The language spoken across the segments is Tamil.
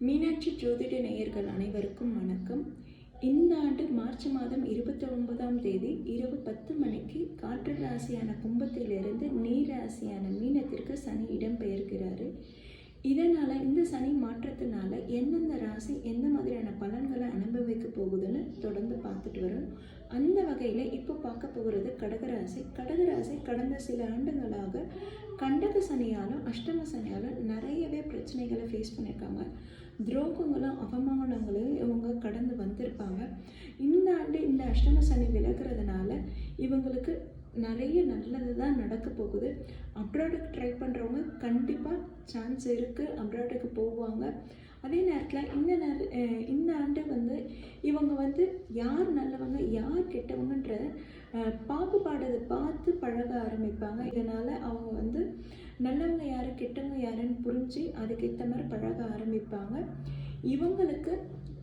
மீனாட்சி ஜோதிட நேயர்கள் அனைவருக்கும் வணக்கம். இந்த ஆண்டு மார்ச் மாதம் இருபத்தி ஒன்பதாம் தேதி இரவு பத்து மணிக்கு காற்று ராசியான கும்பத்திலிருந்து நீர் ராசியான மீனத்திற்கு தொடர்ந்து பார்த்துட்டு வரோம். அந்த வகையில் இப்போ பார்க்க போகிறது கடகராசி. கடகராசி கடந்த சில ஆண்டுகளாக கண்டக சனியாலும் அஷ்டம சனியாலும் நிறையவே பிரச்சனைகளை ஃபேஸ் பண்ணியிருக்காங்க. துரோகங்களும் அவமானங்களையும் இவங்க கடந்து வந்திருப்பாங்க. இந்த ஆண்டு இந்த அஷ்டம சனி விலகிறதுனால இவங்களுக்கு நிறைய நல்லது தான் நடக்க போகுது. அப்ராடுக்கு ட்ரை பண்ணுறவங்க கண்டிப்பாக சான்ஸ் இருக்குது அப்ராடுக்கு போவாங்க. அதே நேரத்தில் இந்த நேர அஹ் இந்த ஆண்டு வந்து இவங்க வந்து யார் நல்லவங்க யார் கெட்டவங்கன்ற பாப்பு பாகுபாடதை பார்த்து பழக ஆரம்பிப்பாங்க. இதனால் அவங்க வந்து நல்லவங்க யார் கெட்டவங்க யாருன்னு புரிஞ்சு அதுக்கேற்ற மாதிரி பழக ஆரம்பிப்பாங்க. இவங்களுக்கு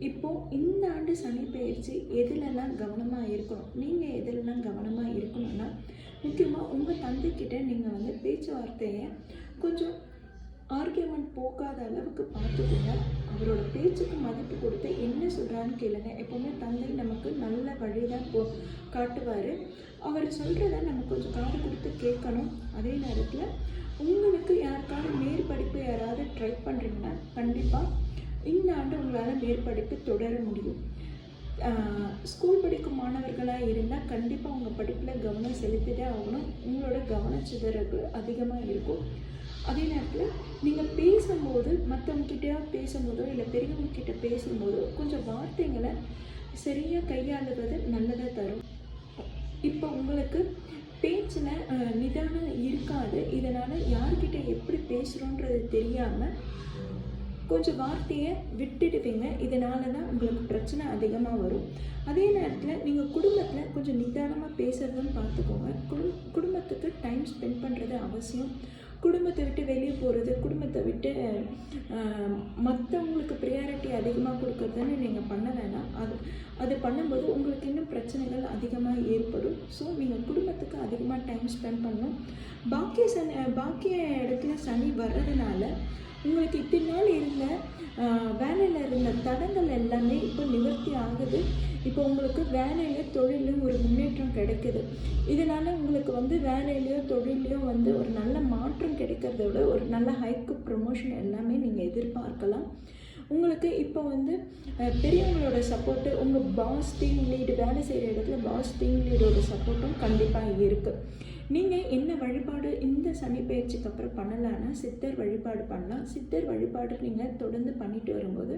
இப்போ இந்த ஆண்டு சனி பயிற்சி எதிலெல்லாம் கவனமாக இருக்கணும்? நீங்கள் எதிலெல்லாம் கவனமாக இருக்கணும்னா முக்கியமாக உங்கள் தந்தைக்கிட்ட நீங்கள் வந்து பேச்சுவார்த்தையை கொஞ்சம் ஆர்கியூமெண்ட் போகாத அளவுக்கு பார்த்துக்கோங்க. அவரோட பேச்சுக்கு மதிப்பு கொடுத்து என்ன சொல்கிறான்னு கேளுங்க. எப்போவுமே தந்தை நமக்கு நல்ல வழி தான் போ காட்டுவார். அவர் சொல்கிறத நம்ம கொஞ்சம் காது கொடுத்து கேட்கணும். அதே நேரத்தில் உங்களுக்கு யாருக்கான மேற்படிப்பு யாராவது ட்ரை பண்ணுறீங்கன்னா கண்டிப்பாக இந்த ஆண்டு உங்களால் மேற்படிப்பு தொடர முடியும். ஸ்கூல் படிக்கும் மாணவர்களாக இருந்தால் கண்டிப்பாக அவங்க படிப்பில் கவனம் செலுத்திட்டே ஆகணும். உங்களோட கவனச்சிதறகு அதிகமாக இருக்கும். அதே நேரத்தில் நீங்கள் பேசும்போது மற்றவங்ககிட்டயா பேசும்போதோ இல்லை பெரியவங்கக்கிட்ட பேசும்போதோ கொஞ்சம் வார்த்தைங்களை சரியாக கையாளுவது நல்லதாக தரும். இப்போ உங்களுக்கு பேச்சில் நிதானம் இருக்காது. இதனால் யார்கிட்ட எப்படி பேசுகிறோன்றது தெரியாமல் கொஞ்சம் வார்த்தையை விட்டுடுவீங்க இதனால தான் உங்களுக்கு பிரச்சனை அதிகமாக வரும். அதே நேரத்தில் நீங்கள் குடும்பத்தில் கொஞ்சம் நிதானமாக பேசுகிறதுன்னு பார்த்துக்கோங்க குடும் குடும்பத்துக்கு டைம் ஸ்பெண்ட் பண்ணுறது அவசியம். குடும்பத்தை விட்டு வெளியே போகிறது குடும்பத்தை விட்டு மற்றவங்களுக்கு ப்ரியாரிட்டி அதிகமாக கொடுக்குறதுன்னு நீங்கள் பண்ண வேணாம். அது அது பண்ணும்போது உங்களுக்கு இன்னும் பிரச்சனைகள் அதிகமாக ஏற்படும். ஸோ நீங்கள் குடும்பத்துக்கு அதிகமாக டைம் ஸ்பெண்ட் பண்ணணும். பாக்கிய சனி பாக்கிய இடத்துல சனி வர்றதுனால உங்களுக்கு இத்தனை நாள் இருந்த வேலையில் இருந்த தடங்கள் எல்லாமே இப்போ நிவர்த்தி ஆகுது. இப்போ உங்களுக்கு வேலையில் தொழிலும் ஒரு முன்னேற்றம் கிடைக்குது. இதனால் உங்களுக்கு வந்து வேலையிலையோ தொழிலையோ வந்து ஒரு நல்ல மாற்றம் கிடைக்கிறத விட ஒரு நல்ல ஹைக்கு ப்ரொமோஷன் எல்லாமே நீங்கள் எதிர்பார்க்கலாம். உங்களுக்கு இப்போ வந்து பெரியவங்களோட சப்போர்ட்டு உங்கள் பாஸ் டீம் லீடு வேலை செய்கிற இடத்துல பாஸ் டீம் லீடோட சப்போர்ட்டும் கண்டிப்பாக இருக்குது நீங்கள் என்ன வழிபாடு இந்த சனி பயிற்சிக்கு அப்புறம் பண்ணலான்னா சித்தர் வழிபாடு பண்ணலாம். சித்தர் வழிபாடு நீங்கள் தொடர்ந்து பண்ணிட்டு வரும்போது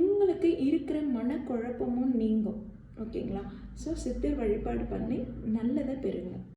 உங்களுக்கு இருக்கிற மனக்குழப்பமும் நீங்கும். ஓகேங்களா? ஸோ சித்தர் வழிபாடு பண்ணி நல்லதை பெறுங்க.